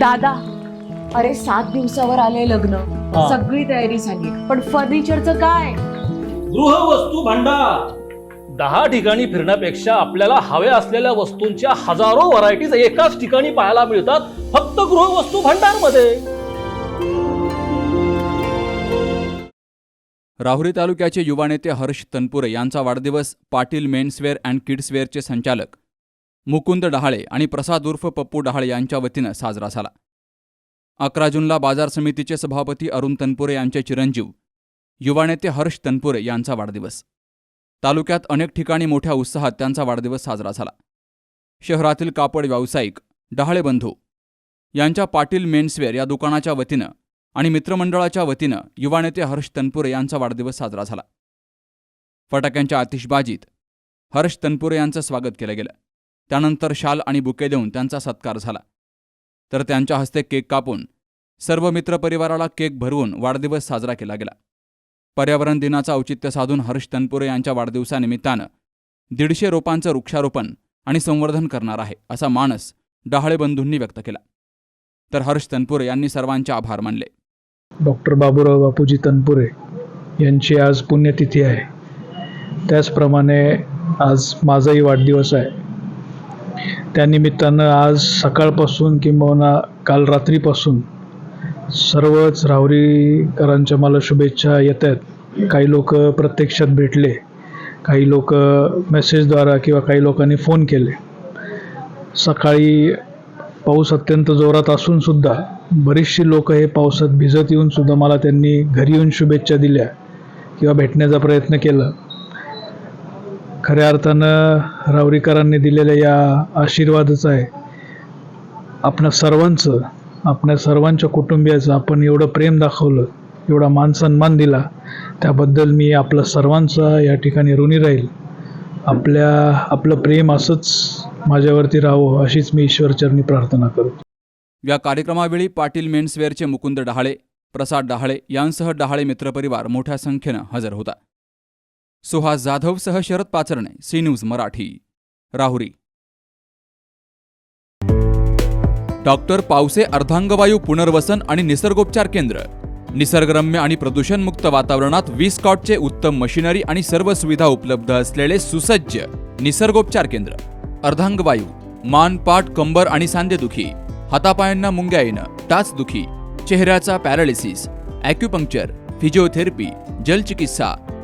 दादा अरे सात दिवसावर आले लग्न. हा. सगळी तयारी झाली. पण फर्निचरचं काय? गृहवस्तू भांडार. दहा ठिकाणी फिरण्यापेक्षा आपल्याला हव्या असलेल्या वस्तूंच्या हजारो व्हरायटीज एकाच ठिकाणी पाहायला मिळतात फक्त गृहवस्तू भांडारमध्ये. राहुरी तालुक्याचे युवा नेते हर्ष तनपुरे यांचा वाढदिवस पाटील मेन्सवेअर अँड किड्सवेअरचे संचालक मुकुंद डहाळे आणि प्रसाद उर्फ पप्पू डहाळे यांच्या वतीनं साजरा झाला. अकरा जूनला बाजार समितीचे सभापती अरुण तनपुरे यांचे चिरंजीव युवा नेते हर्ष तनपुरे यांचा वाढदिवस. तालुक्यात अनेक ठिकाणी मोठ्या उत्साहात त्यांचा वाढदिवस साजरा झाला. शहरातील कापड व्यावसायिक डहाळे बंधू यांच्या पाटील मेन्सवेअर या दुकानाच्या वतीनं आणि मित्रमंडळाच्या वतीनं युवा नेते हर्ष तनपुरे यांचा वाढदिवस साजरा झाला. फटाक्यांच्या आतिषबाजीत हर्ष तनपुरे यांचं स्वागत केलं गेलं. त्यानंतर शाल आणि बुके देऊन त्यांचा सत्कार झाला. तर त्यांच्या हस्ते केक कापून सर्व मित्रपरिवाराला केक भरवून वाढदिवस साजरा केला गेला. पर्यावरण दिनाचं औचित्य साधून हर्ष तनपुरे यांच्या वाढदिवसानिमित्तानं दीडशे रोपांचं वृक्षारोपण आणि संवर्धन करणार आहे असा मानस डहाळे बंधूंनी व्यक्त केला. तर हर्ष तनपुरे यांनी सर्वांचे आभार मानले. डॉक्टर बाबूराव बापूजी तनपुरे यांची आज पुण्यतिथी आहे. त्याचप्रमाणे आज माझाही वाढदिवस आहे. त्यानिमित्तानं आज सकाळपासून किंबहुना काल रात्रीपासून सर्वच राहुरीकरांच्या मला शुभेच्छा येत आहेत काही लोक प्रत्यक्षात भेटले काही लोक मेसेजद्वारा किंवा काही लोकांनी फोन केले. सकाळी पाऊस अत्यंत जोरात असूनसुद्धा बरीचशी लोक हे पावसात भिजत येऊनसुद्धा मला त्यांनी घरी येऊन शुभेच्छा दिल्या किंवा भेटण्याचा प्रयत्न केला. खऱ्या अर्थानं रावरीकरांनी दिलेल्या या आशीर्वादच आहे. आपल्या सर्वांचं आपल्या सर्वांच्या कुटुंबियाचं आपण एवढं प्रेम दाखवलं एवढा मान सन्मान दिला त्याबद्दल मी आपलं सर्वांचा या ठिकाणी ऋणी राहील. आपल्या आपलं प्रेम असंच माझ्यावरती राहावं अशीच मी ईश्वरचरणी प्रार्थना करतो. या कार्यक्रमावेळी पाटील मेन्सवेअरचे मुकुंद डहाळे प्रसाद डहाळे यांसह डहाळे मित्रपरिवार मोठ्या संख्येनं हजर होता. Suhas जाधवसह Sharad Pacharne C news Marathi. Rahuri. Doctor Pawse अर्धांगवायू पुनर्वसन आणि निसर्गोपचार केंद्र. निसर्गरम्य आणि प्रदूषणमुक्त वातावरणात वीस कॉटचे उत्तम मशिनरी आणि सर्व सुविधा उपलब्ध असलेले सुसज्ज निसर्गोपचार केंद्र. अर्धांगवायू मान पाठ कंबर आणि सांधेदुखी हातापायांना मुंग्या येणं टाचदुखी चेहऱ्याचा पॅरालिसिस ॲक्युपंक्चर फिजिओथेरपी जलचिकित्सा